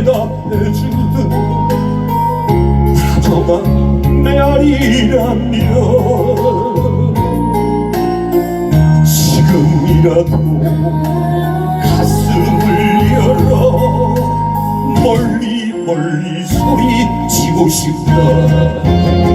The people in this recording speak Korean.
대답해주는 다정한 메아리라면. 지금이라도 가슴을 열어. 멀리 멀리 소리치고 싶다.